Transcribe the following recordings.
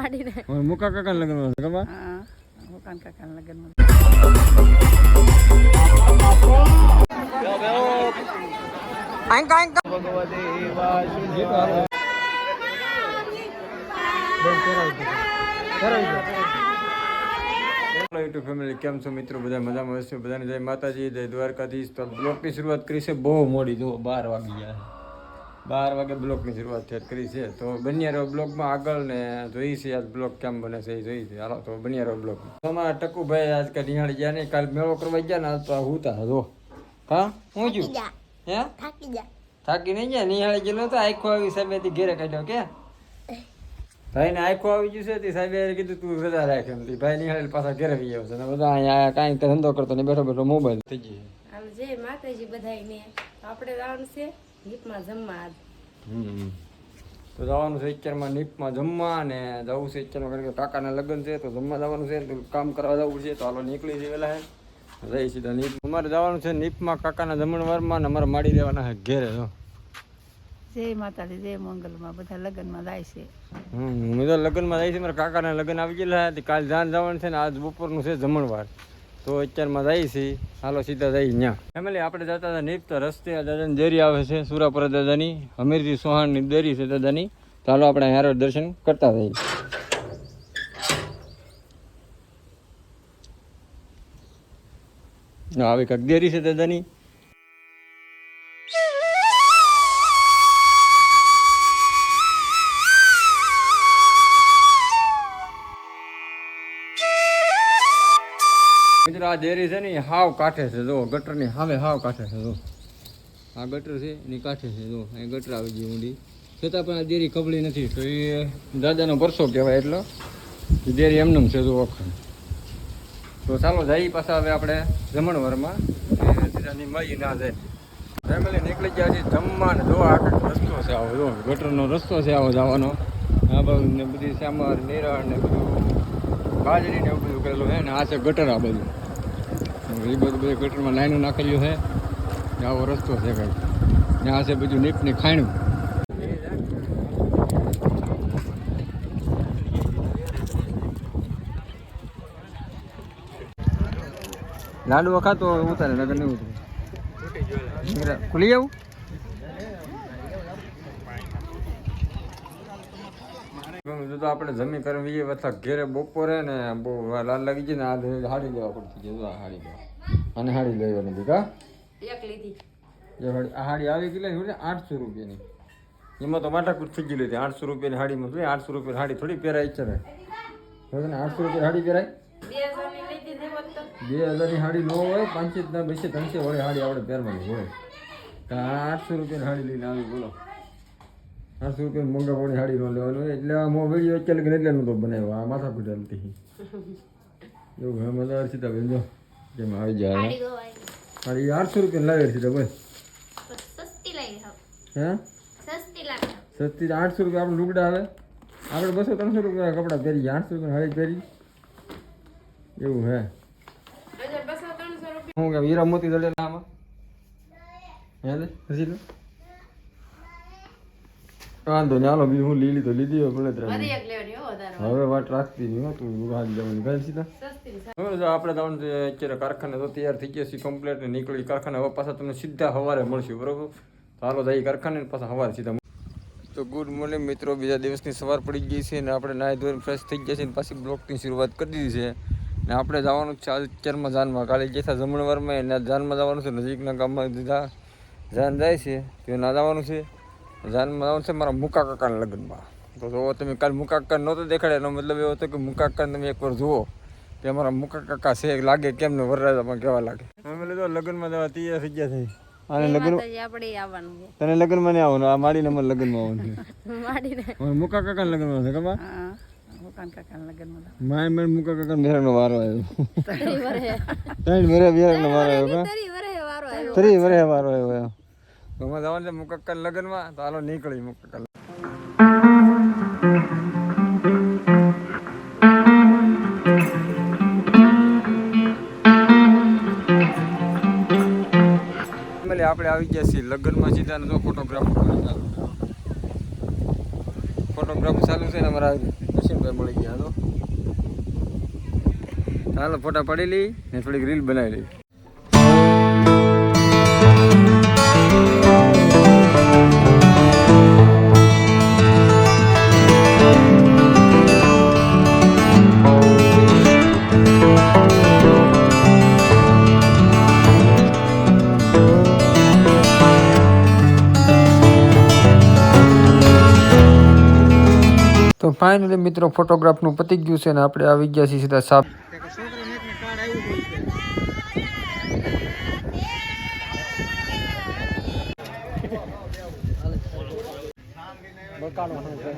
પાડીને હવે મુકા કાકા લગ્ન છે ખબર? હા મુકાન કાકાના લગ્નમાં યુટ્યુબ ફેમિલી કેમ છો મિત્રો? બધા મજામાં હશે? બધાને જય માતાજી જય દ્વારકાધીશ. તો બ્લોગની શરૂઆત કરી છે બહુ મોડી જુઓ બાર વાગી ગયા છે. બાર વાગે બ્લોકની શરૂઆત થયા કરી છે. તો બન્યા રહો બ્લોગમાં આગળ ને જોઈ છે આજ બ્લોક કેમ બને છે એ જોઈ છે. હાલો તો બન્યા રહો બ્લોગ અમારા ટકુભાઈ આજ કાલ નિહાળી ગયા નહીં કાલ મેળો કરવા ગયા ને આજ તો હુતા જો. હા? હું છું? હે? થાકી જા થાકી નહીં ગયા? નિહાળી ગયેલો તો આખો આવી સામેથી ઘેરે કાઢ્યો કે? ભાઈ ને આખો આવી ગયું છે તે સાહેબે કીધું તું રજા રાખ એમ ભાઈ નિહાળી પાછા ઘેરે આવી ગયો છે. ને બધા અહીંયા કાંઈ ધંધો કરતો ને બેઠો બેઠો મોબાઈલ. થઈ ગઈ આમ જય માતાજી બધાયને આપણે જવાનું છે. જમવા હમ. તો જવાનું છે અત્યારમાં નીપમાં જમવા અને જવું છે અત્યારમાં કારણ કે કાકાના લગ્ન છે તો જમવા જવાનું છે તો કામ કરવા જવું છે તો હાલો નીકળી છે પેલા હે. જઈ સીધા નીપ અમારે જવાનું છે નીપમાં કાકાના જમણવારમાં ને અમારે માડી દેવાના છે ઘેરે જો. જય માતાજી જય મંગલમાં. બધા લગ્નમાં જાય છે. હમ હું તો લગ્નમાં જાય છે. મારા કાકાના લગ્ન આવી ગયેલા હતી કાલ જાન જવાનું છે ને આજ બપોરનું છે જમણવાર. તો અત્યારમાં જાય છે. હાલો સીધા જઈ ત્યાં ફેમિલી, આપણે જતા હતા નીપ તો રસ્તે દાદાની દેરી આવે છે, સુરાપુરા દાદાની. હમીરજી સોહાણની દેરી છે દાદાની. તો હાલો આપણે હારો દર્શન કરતા જઈએ. આવી કંઈક દેરી છે દાદાની. આ ડેરી છે ને હાવ કાંઠે છે જો ગટરની સામે હાવ કાંઠે છે જો આ ગટર છે એની કાંઠે છે જો અહીં ગટર આવી ગઈ ઊંડી. છતાં પણ આ ડેરી કબળી નથી, તો એ દાદાનો પરસો કહેવાય એટલો. ડેરી એમનેમ છે જો અખંડ તો ચાલો જઈએ પાછા હવે આપણે જમણવારમાં. ના જાય. ફેમિલી નીકળી ગયા છે જમવા ને જો આ રસ્તો છે આવો જો ગટરનો રસ્તો છે આવો જવાનો. આ ને બધી સામર નિરણ ને બધું. બાજરી ને બધું કરેલું છે ને આ છે ગટર આ બધું એ બધું બધું ગટરમાં લાઈનો નાખેલું છે. આવો રસ્તો છે કંઈક ત્યાં છે બધું નીપની ખાણું. લાડુ ખાતો ઉતારે, નગર નહીં ઉતરે. ખુલી આવું તો આપણે જમી કરવી અથવા ઘેરે બપોરે ને બહુ લાલ લાગી જાય ને આ હાડી લેવા પડતી છે હાડી લેવા. અને હાડી લેવા નથી કા? એક લીધી. એ હાડી આ હાડી આવી ગઈ લે આઠસો રૂપિયાની. એમાં તો માટાકૂટ થઈ ગયેલી લીધી આઠસો રૂપિયાની હાડીમાં શું? આઠસો રૂપિયાની હાડી થોડી પહેરાય છે ને. આઠસો રૂપિયા હાડી પહેરાય? બે હજારની હાડી લો હોય પાંચસો ના બસે ત્રણસો વાળી હાડી આપણે પહેરવાની હોય. આઠસો રૂપિયાની હાડી લઈને આવી બોલો. આઠસો રૂપિયા મોંઘાવાળી હાડી નો લેવાનું? એટલે આ મો વીડિયો અત્યારે લગન એટલે નહોતો બનાવ્યો. આ માથા પીટ હાલતી એવું હા મજા સીધા બેન જો જેમ આવી જાય. હાડી આઠસો રૂપિયા લાવે સીધા બસ સસ્તી લાગી હવે. હે? સસ્તી લાગે સસ્તી આઠસો રૂપિયા આપણે લુગડા આવે. આપણે બસો ત્રણસો રૂપિયા કપડાં પહેરી આઠસો રૂપિયા હાડી પહેરી. એવું હે. બસો હું કે હીરા મોતી દળેલા આમાં હે લો વાંધો નહીં હાલો બીજું હું લીલી તો લીધી હોય ભલે હવે વાત રાખતી નહીં હો તું હાથ જવાની ગાય સીધા. હવે જો આપણે છે અત્યારે કારખાને તો તૈયાર થઈ ગયા છીએ કમ્પ્લેટ ને નીકળી કારખાને હવે પાછા તમને સીધા સવારે મળશું બરોબર? ચાલો જઈએ કારખાને ને પાછા સવારે સીધા તો ગુડ મોર્નિંગ મિત્રો બીજા દિવસની સવાર પડી ગઈ છે ને આપણે નાહી ધોઈને ફ્રેશ થઈ ગયા છે ને પાછી બ્લોકની શરૂઆત કરી દીધી છે. ને આપણે જવાનું છે અત્યારમાં જાનમાં કાલે જેથા જમણવારમાં એને જાનમાં જવાનું છે નજીકના ગામમાં જાન જાય છે તો ના જવાનું છે. જાનમાં જવાનું છે મારા મુકા કાકાના લગ્નમાં. તો જો તમે કાલ મુકા કાકા નહોતો દેખાડે એનો મતલબ એવો હતો કે મુકા કાકાને તમે એકવાર જુઓ કે અમારા મુકા કાકા છે લાગે કેમ ને વરરાજામાં કેવા લાગે. અમે લીધો લગ્નમાં જવા તૈયાર થઈ ગયા છે અને લગ્ન આવવાનું તને લગ્નમાં નહીં આવવાનું આ માડીને નંબર લગ્નમાં આવવાનું છે. મુકા કાકાના લગ્નમાં છે મુકાન માય મેં મુકા કાકાના બેરાનો વારો આવ્યો. તરી વરે ત્રણ મેરા બેરાનો વારો આવ્યો વરે વારો આવ્યો તો અમારે જવાનું છે મુકક્કલ લગ્નમાં, તો હાલો નીકળી મુકક્કલ. કાકા આપણે આવી ગયા છીએ લગ્નમાં સીધા ને તો ફોટોગ્રાફર ફોટોગ્રાફી ચાલુ છે ને અમારા જસીનભાઈ મળી ગયા, હાલો. ચાલો ફોટા પડી લઈ ને થોડીક રીલ બનાવી લઈ ફાઇનલી મિત્રો ફોટોગ્રાફનું પતી ગયું છે ને આપણે આવી ગયા છીએ સીધા સાપ કાકા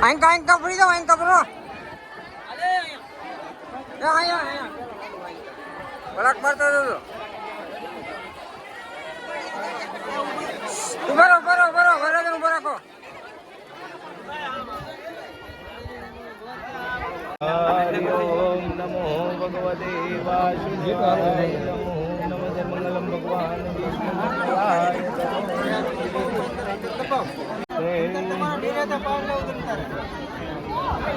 આંકા આંકા ફરી જાઓ આંકા કરો એ આયા આયા બરાક મારતો જજો બરો બરો બરો વરાજન ઊભો રાખો હરિ ઓમ નમો ભગવતે વાસુદેવાય નમો નમઃ મંગલમ ભગવાન શ્રી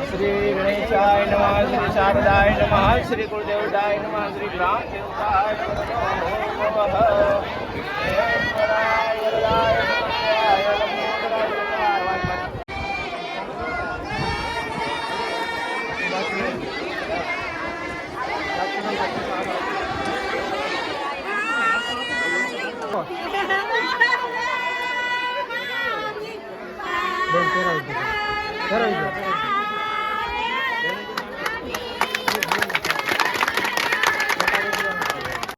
श्री गणेशाय नमः श्री शारदाय नमः श्री कुलदेवताय नमः श्री ग्राम देवताय नमः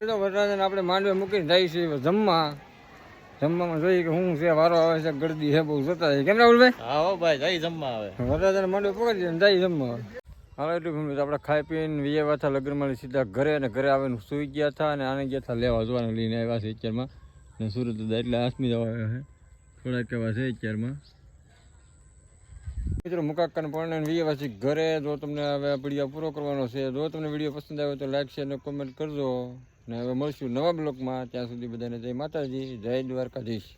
તો વરરાજન આપણે માંડવે મૂકીને જાય છે જમવા. જમવામાં જોઈએ કે શું છે વારો આવે છે ગરદી છે બહુ જતા છે. કેમ રાહુલભાઈ? હા ભાઈ જાય જમવા આવે વરરાજન માંડવે પકડી દે જાય જમવા. હવે એટલું ઘણું આપણે ખાઈ પીને વિજયવા હતા લગ્નમાં સીધા ઘરે અને ઘરે આવીને સુઈ ગયા હતા અને આને ગયા હતા લેવા જોવાને લઈને આવ્યા છે અત્યારમાં. અને સુરત હતા એટલે આસમી જવા આવ્યા છે. થોડાક એવા છે અત્યારમાં. મિત્રો મુકાકાને પરણે વિજયવા છે ઘરે. જો તમને હવે વીડિયો પૂરો કરવાનો છે જો તમને વીડિયો પસંદ આવ્યો તો લાઈક શેર અને કોમેન્ટ કરજો. ને હવે મળશું નવા બ્લોકમાં. ત્યાં સુધી બધાને જય માતાજી જય દ્વારકાધીશ.